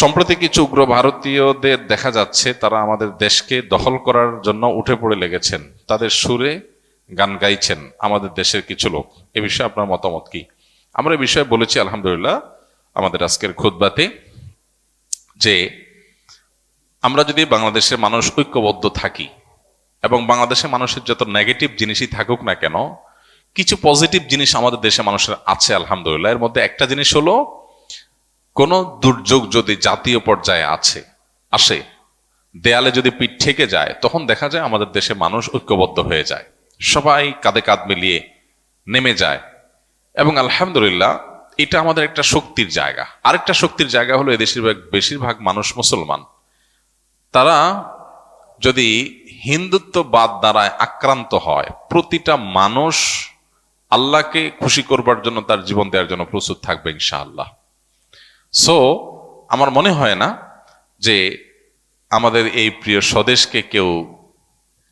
সম্প্রতি কিছু উগ্র ভারতীয়দের দেখা যাচ্ছে, তারা আমাদের দেশকে দখল করার জন্য উঠে পড়ে লেগেছেন। তাদের সুরে গান গাইছেন আমাদের দেশের কিছু লোক। এ বিষয়ে আপনার মতামত কি? আমরা এ বিষয়ে বলেছি, আলহামদুলিল্লাহ, আমাদের আজকের খুদ্বাতে যে আমরা যদি বাংলাদেশের মানুষ ঐক্যবদ্ধ থাকি এবং বাংলাদেশের মানুষের যত নেগেটিভ জিনিসই থাকুক না কেন, কিছু পজিটিভ জিনিস আমাদের দেশে মানুষের আছে, আলহামদুলিল্লাহ। এর মধ্যে একটা জিনিস হলো কোনো দুর্যোগ যদি জাতীয় পর্যায়ে আছে, আসে, দেয়ালে যদি পিঠ ঠেকে যায়, তখন দেখা যায় আমাদের দেশে মানুষ ঐক্যবদ্ধ হয়ে যায়। সবাই কাঁধে কাঁধ মিলিয়ে নেমে যায়। এবং আলহামদুলিল্লাহ, এটা আমাদের একটা শক্তির জায়গা। আরেকটা শক্তির জায়গা হলো এদেশের বেশিরভাগ মানুষ মুসলমান। তারা যদি হিন্দুত্ববাদ দ্বারায় আক্রান্ত হয়, প্রতিটা মানুষ আল্লাহকে খুশি করবার জন্য তার জীবন দেওয়ার জন্য প্রস্তুত থাকবে ইনশাআল্লাহ। সো আমার মনে হয় না যে আমাদের এই প্রিয় স্বদেশকে কেউ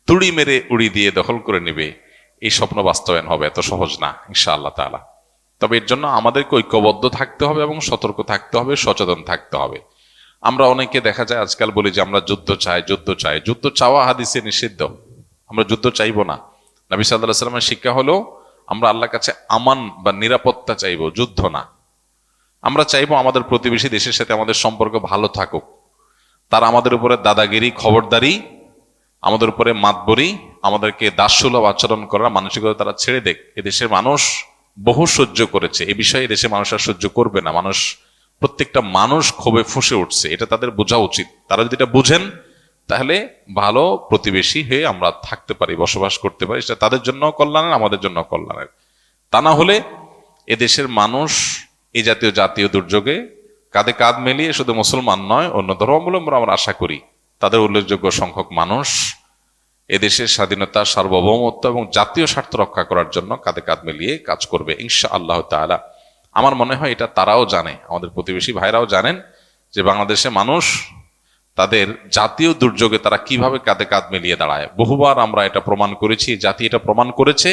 তুড়ি মেরে উড়ি দিয়ে দখল করে নেবে। এই স্বপ্ন বাস্তবায়ন হবে, এত সহজ না, ইনশাআল্লাহ তাআলা। তবে এর জন্য আমাদেরকে ঐক্যবদ্ধ থাকতে হবে এবং সতর্ক থাকতে হবে, সচেতন থাকতে হবে। আমরা অনেকে দেখা যায়, আজকাল বলি যে আমরা যুদ্ধ চাই যুদ্ধ চাই। যুদ্ধ চাওয়া হাদিসে নিষিদ্ধ। আমরা যুদ্ধ চাইব না। নবী সাল্লাহ সাল্লামের শিক্ষা হলো, আমরা আল্লাহর কাছে আমান বা নিরাপত্তা চাইব, যুদ্ধ না। আমরা চাইব আমাদের প্রতিবেশী দেশের সাথে আমাদের সম্পর্ক ভালো থাকুক। তারা আমাদের উপরে দাদাগিরি, খবরদারি, আমাদের উপরে মাতবরি, আমাদেরকে দাসসুলভ আচরণ করার মানসিকতা তারা ছেড়ে দেখ এদেশের মানুষ বহু সহ্য করেছে। এ বিষয়ে দেশে মানুষ আর সহ্য করবে না। মানুষ, প্রত্যেকটা মানুষ ক্ষোভে ফুসে উঠছে। এটা তাদের বোঝা উচিত। তারা যদি এটা বুঝেন, তাহলে ভালো প্রতিবেশী হয়ে আমরা থাকতে পারি, বসবাস করতে পারি। সেটা তাদের জন্য কল্যাণের, আমাদের জন্য কল্যাণের। তা না হলে এদেশের মানুষ এই জাতীয় জাতীয় দুর্যোগে কাঁধে কাঁধ মেলিয়ে শুধু মুসলমান নয়, অন্য ধর্মাবলম্বন আমরা আশা করি। তাদের উল্লেখযোগ্য সংখ্যক মানুষ এদেশের স্বাধীনতা, সার্বভৌমত্ব এবং জাতীয় স্বার্থ রক্ষা করার জন্য কাঁধে কাঁধ মিলিয়ে কাজ করবে ইনশা আল্লাহ তাআলা। আমার মনে হয় এটা তারাও জানে, আমাদের প্রতিবেশী ভাইরাও জানেন যে বাংলাদেশে মানুষ তাদের জাতীয় দুর্যোগে তারা কীভাবে কাঁধে কাঁধ মিলিয়ে দাঁড়ায়। বহুবার আমরা এটা প্রমাণ করেছি, জাতি এটা প্রমাণ করেছে।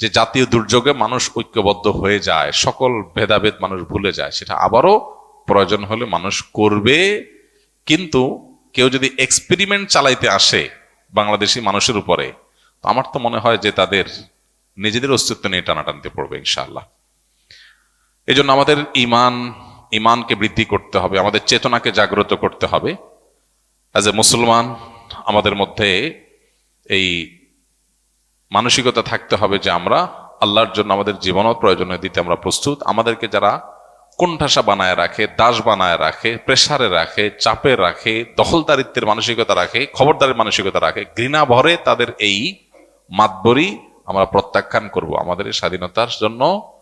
যে জাতীয় দুর্যোগে মানুষ ঐক্যবদ্ধ হয়ে যায়, সকল ভেদাভেদ মানুষ ভুলে যায়, সেটা আবারও প্রয়োজন হলে মানুষ করবে। কিন্তু কেউ যদি এক্সপেরিমেন্ট চালাইতে আসে বাংলাদেশি মানুষের উপরে আমার তো মনে হয় যে তাদের নিজেদের অস্তিত্ব নিয়ে টানাটানতে পড়বে ইনশাআল্লাহ। এই জন্য আমাদের ইমান, ইমানকে বৃদ্ধি করতে হবে, আমাদের চেতনাকে জাগ্রত করতে হবে। অ্যাজ এ মুসলমান, আমাদের মধ্যে এই মানসিকতা থাকতে হবে যে আমরা আল্লাহর জন্য আমাদের জীবনও প্রয়োজনীয় দিতে আমরা প্রস্তুত। আমাদেরকে যারা কোণঠাসা বানায় রাখে, দাস বানায় রাখে, প্রেসারে রাখে, চাপে রাখে, দখলদারিত্বের মানসিকতা রাখে, খবরদারের মানসিকতা রাখে, ঘৃণা ভরে তাদের এই মাতবরি আমরা প্রত্যাখ্যান করব। আমাদের স্বাধীনতার জন্য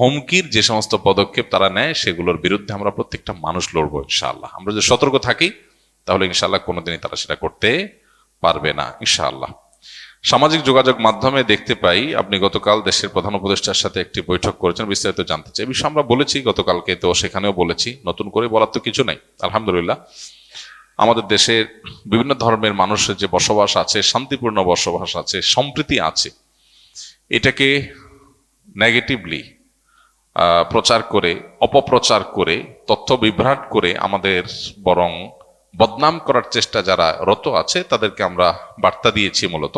হুমকির যে সমস্ত পদক্ষেপ তারা নেয়, সেগুলোর বিরুদ্ধে আমরা প্রত্যেকটা মানুষ লড়বো ইনশাআল্লাহ। আমরা যদি সতর্ক থাকি, তাহলে ইনশাআল্লাহ কোনোদিনই তারা সেটা করতে পারবে না, ইনশাআল্লাহ। সামাজিক যোগাযোগ মাধ্যমে দেখতে পাই, আপনি গতকাল দেশের প্রধান উপদেষ্টার সাথে একটি বৈঠক করেছেন, বিস্তারিত জানতে চাই। বিষয়ে আমরা বলেছি, গতকালকে তো সেখানেও বলেছি, নতুন করে বলার তো কিছু নাই, আলহামদুলিল্লাহ। আমাদের দেশের বিভিন্ন ধর্মের মানুষের যে বসবাস আছে, শান্তিপূর্ণ বসবাস আছে, সম্প্রীতি আছে, এটাকে নেগেটিভলি প্রচার করে, অপপ্রচার করে, তথ্য বিভ্রাট করে আমাদের বরং বদনাম করার চেষ্টা যারা রত আছে, তাদেরকে আমরা বার্তা দিয়েছি মূলত।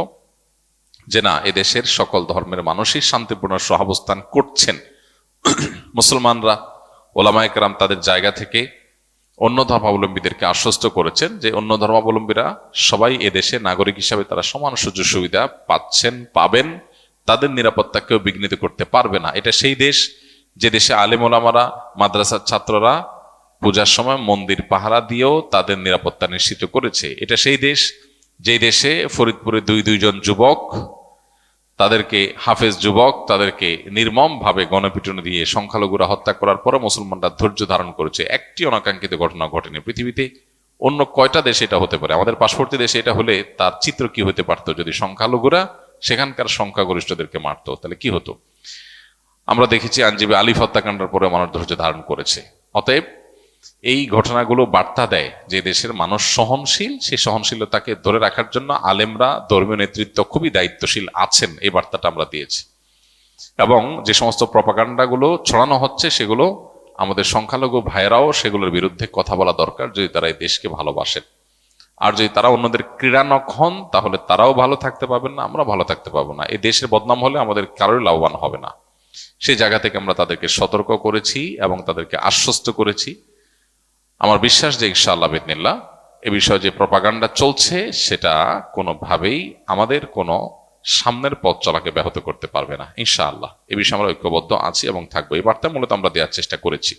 যে না এদেশের সকল ধর্মের মানুষই শান্তিপূর্ণ সহাবস্থান করছেন। মুসলমানরা ওলামায়করাম তাদের জায়গা থেকে অন্য ধর্মাবলম্বীদেরকে আশ্বস্ত করেছেন যে অন্য ধর্মাবলম্বীরা সবাই এদেশে নাগরিক হিসাবে তারা সমান সুযোগ সুবিধা পাচ্ছেন, পাবেন, তাদের নিরাপত্তাকেও বিঘ্নিত করতে পারবে না। এটা সেই দেশ যে দেশে আলেম ওলামারা, মাদ্রাসার ছাত্ররা পূজার সময় মন্দির পাহারা দিয়েও তাদের নিরাপত্তা নিশ্চিত করেছে। এটা সেই দেশ যেই দেশে ফরিদপুরে দুই দুইজন যুবক তাদেরকে হাফেজ যুবক, তাদেরকে নির্মম ভাবে গণপিটুনি দিয়ে সংখ্যালঘুরা হত্যা করার পরে মুসলমানরা ধৈর্য ধারণ করেছে। একটি অনাকাঙ্ক্ষিত ঘটনা ঘটেনি পৃথিবীতে। অন্য কয়টা দেশে এটা হতে পারে? আমাদের পার্শ্ববর্তী দেশে এটা হলে তার চিত্র কি হতে পারতো? যদি সংখ্যালঘুরা সেখানকার সংখ্যাগরিষ্ঠদেরকে মারতো, তাহলে কি হতো? আমরা দেখেছি আইনজীবী আলিফ হত্যাকাণ্ডের পরে মানুষ ধৈর্য ধারণ করেছে। অতএব এই ঘটনাগুলো বার্তা দেয় যে দেশের মানুষ সহনশীল সেই সহনশীলতাকে ধরে রাখার জন্য আলেমরা ধর্মীয় নেতৃত্ব খুবই দায়িত্বশীল আছেন, এই বার্তাটা আমরা দিয়েছি। এবং যে সমস্ত প্রপাগান্ডাগুলো ছড়ানো হচ্ছে, সেগুলো আমাদের সংখ্যালঘু ভাইয়েরাও সেগুলোর বিরুদ্ধে কথা বলা দরকার, যদি তারা এই দেশকে ভালোবাসেন। আর যদি তারা অন্যদের ক্রীড়ানক হন, তাহলে তারাও ভালো থাকতে পারবেন না আমরা ভালো থাকতে পারব না। এই দেশের বদনাম হলে আমাদের কারোই লাভবান হবে না। সেই জায়গা থেকে আমরা তাদেরকে সতর্ক করেছি এবং তাদেরকে আশ্বস্ত করেছি। আমার বিশ্বাস যে ইনশাআল্লাহ বেদনিল্লা এ বিষয়ে যে প্রপাগান্ডা চলছে, সেটা কোনোভাবেই আমাদের কোনো সামনের পথ চলাকে ব্যাহত করতে পারবে না, ইনশাআল্লাহ। এ বিষয়ে আমরা ঐক্যবদ্ধ আছি এবং থাকব। এই বার্তা মূলত আমরা দেওয়ার চেষ্টা করেছি।